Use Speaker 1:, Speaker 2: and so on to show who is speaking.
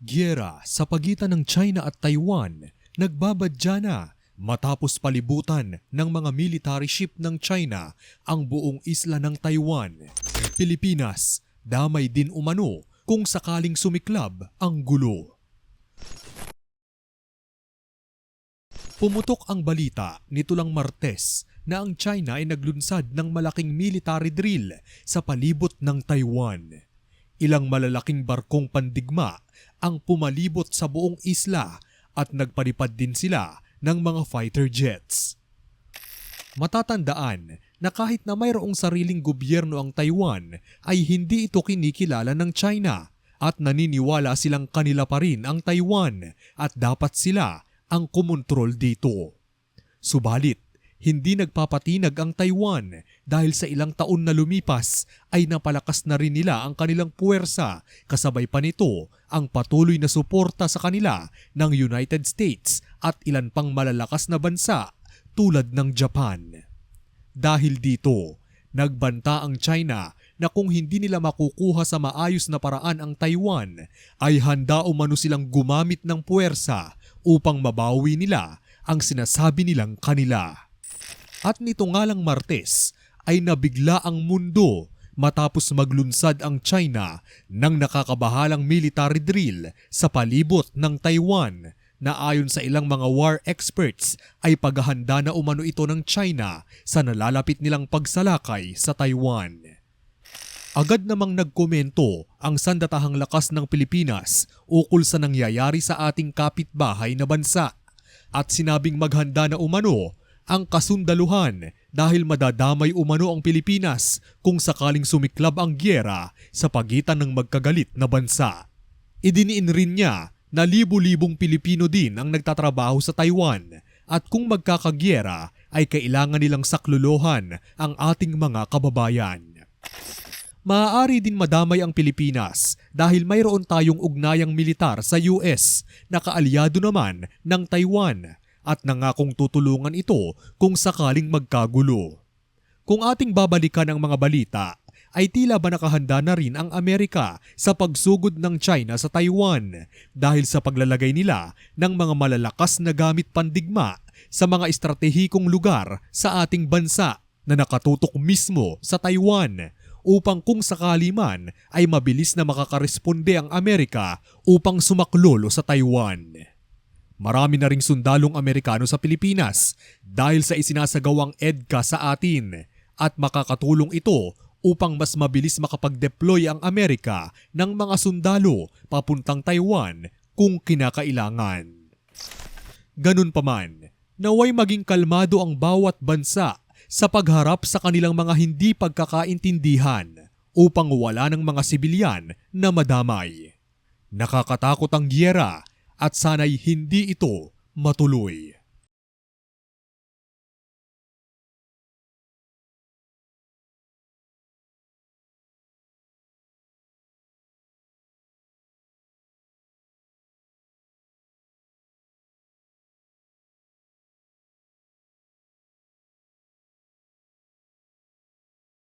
Speaker 1: Giyera sa pagitan ng China at Taiwan nagbabadya na matapos palibutan ng mga military ship ng China ang buong isla ng Taiwan. Pilipinas, damay din umano kung sakaling sumiklab ang gulo. Pumutok ang balita nito lang Martes na ang China ay naglunsad ng malaking military drill sa palibot ng Taiwan. Ilang malalaking barkong pandigma ang pumalibot sa buong isla at nagpalipad din sila ng mga fighter jets. Matatandaan na kahit na mayroong sariling gobyerno ang Taiwan ay hindi ito kinikilala ng China at naniniwala silang kanila pa rin ang Taiwan at dapat sila ang kumontrol dito. Subalit, hindi nagpapatinag ang Taiwan dahil sa ilang taon na lumipas ay napalakas na rin nila ang kanilang puwersa kasabay pa nito ang patuloy na suporta sa kanila ng United States at ilan pang malalakas na bansa tulad ng Japan. Dahil dito, nagbanta ang China na kung hindi nila makukuha sa maayos na paraan ang Taiwan, ay handa umano silang gumamit ng puwersa upang mabawi nila ang sinasabi nilang kanila. At nito nga lang Martes ay nabigla ang mundo matapos maglunsad ang China ng nakakabahalang military drill sa palibot ng Taiwan na ayon sa ilang mga war experts ay paghahanda na umano ito ng China sa nalalapit nilang pagsalakay sa Taiwan. Agad namang nagkomento ang sandatahang lakas ng Pilipinas ukol sa nangyayari sa ating kapitbahay na bansa at sinabing maghanda na umano ang kasundaluhan dahil madadamay umano ang Pilipinas kung sakaling sumiklab ang gyera sa pagitan ng magkagalit na bansa. Idiniin rin niya na libu-libong Pilipino din ang nagtatrabaho sa Taiwan at kung magkakagyera ay kailangan nilang saklolohan ang ating mga kababayan. Maaari din madamay ang Pilipinas dahil mayroon tayong ugnayang militar sa US na kaalyado naman ng Taiwan at nangakong tutulungan ito kung sakaling magkagulo. Kung ating babalikan ang mga balita, ay tila ba nakahanda na rin ang Amerika sa pagsugod ng China sa Taiwan dahil sa paglalagay nila ng mga malalakas na gamit pandigma sa mga estratehikong lugar sa ating bansa na nakatutok mismo sa Taiwan upang kung sakali man ay mabilis na makakaresponde ang Amerika upang sumaklolo sa Taiwan. Marami na ring sundalong Amerikano sa Pilipinas dahil sa isinasagawang EDCA sa atin at makakatulong ito upang mas mabilis makapag-deploy ang Amerika ng mga sundalo papuntang Taiwan kung kinakailangan. Ganun pa man, naway maging kalmado ang bawat bansa sa pagharap sa kanilang mga hindi pagkakaintindihan upang wala ng mga sibilyan na madamay. Nakakatakot ang gyera at sana'y hindi ito matuloy.